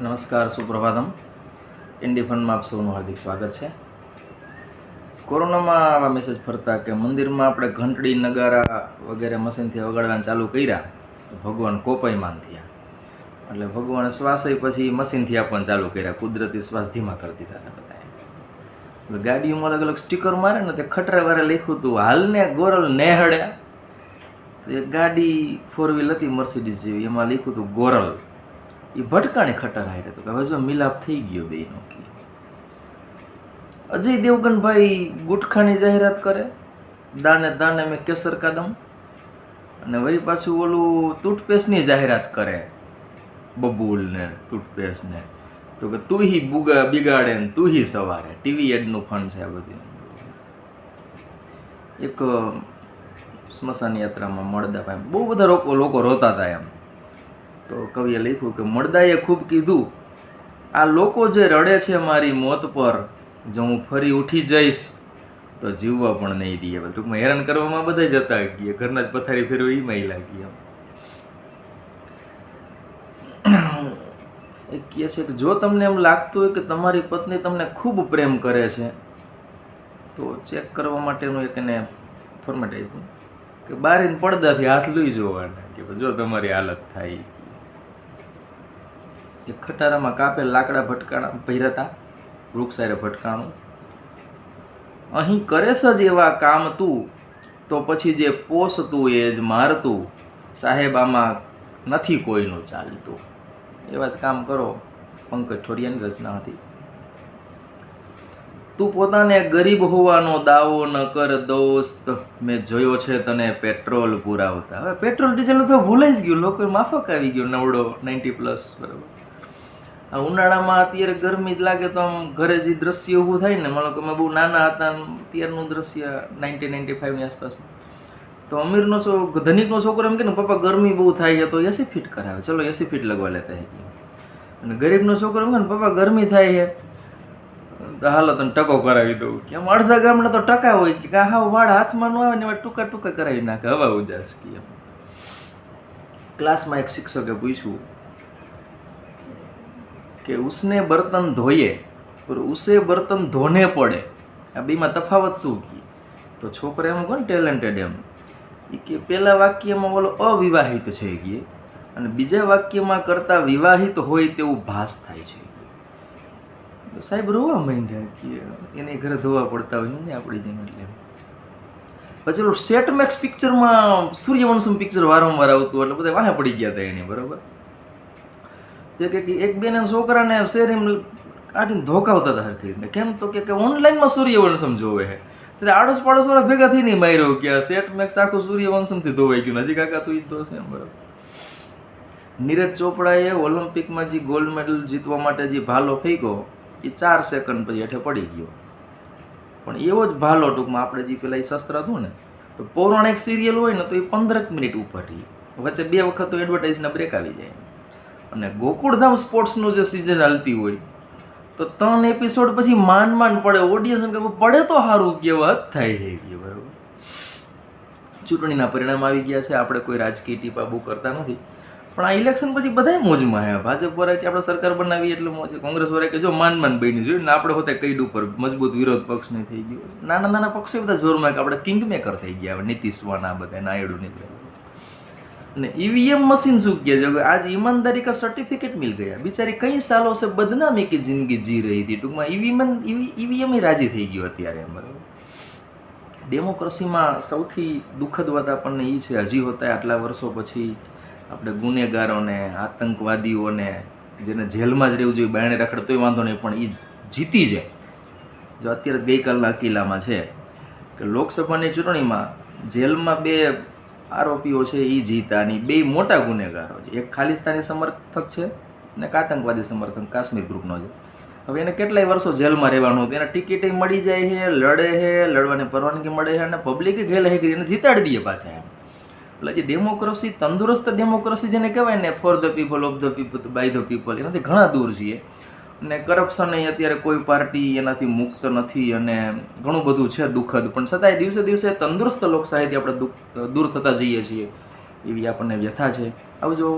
નમસ્કાર, સુપ્રભાતમ. ઇન્ડી ફંડમાં આપ સૌનું હાર્દિક સ્વાગત છે. કોરોનામાં આવા મેસેજ ફરતા કે મંદિરમાં આપણે ઘંટડી, નગારા વગેરે મશીનથી વગાડવાનું ચાલુ કર્યા, તો ભગવાન કોપાયમાન થયા. એટલે ભગવાન શ્વાસ પછી મશીનથી આપવાનું ચાલુ કર્યા. કુદરતી શ્વાસ ધીમા કરી દીધા હતા બધાએ. એટલે ગાડીઓમાં અલગ અલગ સ્ટીકર મારે ને તે ખટરે વારે લખ્યું હતું, હાલને ગોરલ નેહડ્યા. તો એક ગાડી ફોર વ્હીલ હતી મર્સિડીઝ જેવી, એમાં લખ્યું હતું, ગોરલ. એ ભટકાણે ખટર હારે તો કે હવે જો મિલાપ થઈ ગયો બેનો કે. અજય દેવગનભાઈ ગુટખાની જાહેરાત કરે, દાને દાને મેં કેસર કાદમ, અને વળી પાછું ઓલું ટૂથપેસ્ટની જાહેરાત કરે બબુલ ને ટૂથપેસ્ટ ને. તો કે તું હી બુગા બિગાડે ને તું હી સવારે, ટીવી એડનું ફંડ છે આ બધું. એક સ્મશાન યાત્રામાં મળદા બહુ બધા લોકો લોકો રોતા હતા એમ. તો કવિએ લખ્યું કે મળદાએ ખૂબ કીધું, આ લોકો જે રડે છે મારી મોત પર, જો હું ફરી ઉઠી જઈશ, તો જીવવા પણ નહીં દઈએ. ટૂંકમાં હેરાન કરવામાં બધા જતા ગયા ઘરના જ પથારી ફેરવો એ મહી લાગી એમ. એ કહે છે કે, જો તમને એમ લાગતું હોય કે તમારી પત્ની તમને ખૂબ પ્રેમ કરે છે, તો ચેક કરવા માટેનું એક એને ફોર્મેટ આપ્યું કે, બારીને પડદાથી હાથ લઈ જોવાના. કે, જો તમારી હાલત થાય. એક ખટારામાં કાપેલ લાકડા ભટકાણા ભૈરતા વૃક્ષારે ભટકાણું. અહીં કરેશ જ એવા કામ તું, તો પછી જે પોસતું એ જ મારતું. સાહેબ, આમાં નથી કોઈનું ચાલતું. એવા જ કામ કરો, પંકજ ઠોડિયાની રચના હતી. તું પોતાને ગરીબ હોવાનો દાવો ન કર દોસ્ત, મેં જોયો છે તને પેટ્રોલ પુરાવતા. હવે પેટ્રોલ ડીઝલ તો ભૂલાઈ જ ગયું લોકો માફક આવી ગયો નવડો, નાઇન્ટી પ્લસ, બરાબર. આ ઉનાળામાં અત્યારે ગરમી જ લાગે તો આમ ઘરે જે દ્રશ્ય ઊભું થાય ને, માનો કે અમે બહુ નાના હતા અત્યારનું દ્રશ્ય નાઇન્ટીન નાઇન્ટી ફાઇવની આસપાસ તો અમીરનો છો, ધનિકનો છોકરો એમ કે ને, પપ્પા, ગરમી બહુ થાય છે તો એસી ફીટ કરાવે, ચલો એસી ફીટ લગવા લેતા હે. અને ગરીબનો છોકરો એમ કે ને, પપ્પા, ગરમી થાય છે. તો હાલો તને ટકો કરાવી દઉં. કે આમ અડધા ગામના તો ટકા હોય કે હા વાળ હાથમાં ન આવે ને એવા ટૂંકા ટૂંકા કરાવી નાખે, હવા ઉજાસ કે એમ. ક્લાસમાં એક શિક્ષકે પૂછ્યું કે ઉસને બર્તન ધોઈએ और ઉસે બર્તન ધોને પડે. આ બેમાં તફાવત શું કહે તો છોકરા એમ કોણ ટેલેન્ટેડ એમ. એ કે પહેલાં વાક્યમાં ઓલો અવિવાહિત છે કે અને બીજા વાક્યમાં કરતા વિવાહિત હોય તેવું ભાસ થાય છે તો સાહેબ રોવા માંડ્યા કે એને ઘરે ધોવા પડતા હોય ને આપણી જેમ એટલે. પછી ઓલું સેટ મેક્સ પિક્ચરમાં સૂર્યવંશમ પિક્ચર વારંવાર આવતું એટલે બધા વાહે પડી ગયા હતા એને, બરાબર? તે કે એક બેને છોકરાને શેરી કાઢીને ધોકાવતા હતા હરખી કેમ તો કે ઓનલાઈનમાં સૂર્યવંશમ જોવે છે. એટલે આડોશ પાડોશ વાળા ભેગા થઈને માર્યો કે સેટ મેક્સ આખું સૂર્યવંશમથી ધોવાઈ ગયું નજીક કાકા તું જ ધોશે એમ બરાબર. નીરજ ચોપડાએ ઓલિમ્પિકમાં જે ગોલ્ડ મેડલ જીતવા માટે જે ભાલો ફેંક્યો એ ચાર સેકન્ડ પછી હેઠે પડી ગયો. પણ એવો જ ભાલો ટૂંકમાં આપણે જે પેલા એ શસ્ત્ર હતું ને, તો પૌરાણિક સિરિયલ હોય ને તો એ પંદરક મિનિટ ઉપર રહી. વચ્ચે બે વખત તો એડવર્ટાઇઝના બ્રેક આવી જાય. અને ગોકુળધામ સ્પોર્ટ્સનું જે સિઝન હાલતી હોય, તો ત્રણ એપિસોડ પછી માન માન પડે ઓડિયન્સ એમ કે પડે તો સારું કેવા જ થાય છે કે બરાબર. ચૂંટણીના પરિણામ આવી ગયા છે, આપણે કોઈ રાજકીય ટીપા બહુ કરતા નથી. પણ આ ઇલેક્શન પછી બધા મોજમાં આવ્યા ભાજપ વાળા કે આપણે સરકાર બનાવી એટલે મોજ કોંગ્રેસ વાળા કે જો માન માન બની જોયું ને આપણે હોતે કઈડ ઉપર મજબૂત વિરોધ પક્ષ નહીં થઈ ગયો. નાના નાના પક્ષો બધા જોરમાં કે આપણે કિંગ મેકર થઈ ગયા નીતિશ વાના બધા નાયડુ નીકળે અને ईवीएम मशीन सूख गया जब आज ईमानदारी का सर्टिफिकेट मिल गया बेचारी कई सालों से बदनामी की जिंदगी जी रही थी ટૂંકમાં ઈવીએમ ઈવીએમ રાજી થઈ ગયો અત્યારે એમ બરાબર ડેમોક્રેસીમાં સૌથી દુઃખદ વાત આપણને એ છે હજી હોતા આટલા વર્ષો પછી આપણે ગુનેગારોને આતંકવાદીઓને જેને જેલમાં જ રહેવું જોઈએ બાયણે રખડ તોય વાંધો નહીં પણ એ જીતી જાય જો અત્યારે ગઈકાલના કિલ્લામાં છે કે લોકસભાની ચૂંટણીમાં જેલમાં બે આરોપીઓ છે એ જીતાની બે મોટા ગુનેગારો છે. એક ખાલિસ્તાની સમર્થક છે અને એક આતંકવાદી સમર્થક, કાશ્મીર ગ્રુપનો છે. હવે એને કેટલાય વર્ષો જેલમાં રહેવાનું હતું. એને ટિકિટ મળી જાય છે, લડે છે, લડવાની પરવાનગી મળે છે અને પબ્લિકે ઘેલ હે કરી એને જીતાડી દઈએ પાછા એમ. એટલે જે ડેમોક્રેસી તંદુરસ્ત ડેમોક્રેસી જેને કહેવાય ને for the people of the people by the people એનાથી ઘણા દૂર છીએ. અને કરપ્શન એ અત્યારે કોઈ પાર્ટી એનાથી મુક્ત નથી અને ઘણું બધું છે દુઃખદ. પણ છતાંય દિવસે દિવસે તંદુરસ્ત લોકશાહીથી આપણે દૂર થતા જઈએ છીએ એવી આપણને વ્યથા છે. આવજો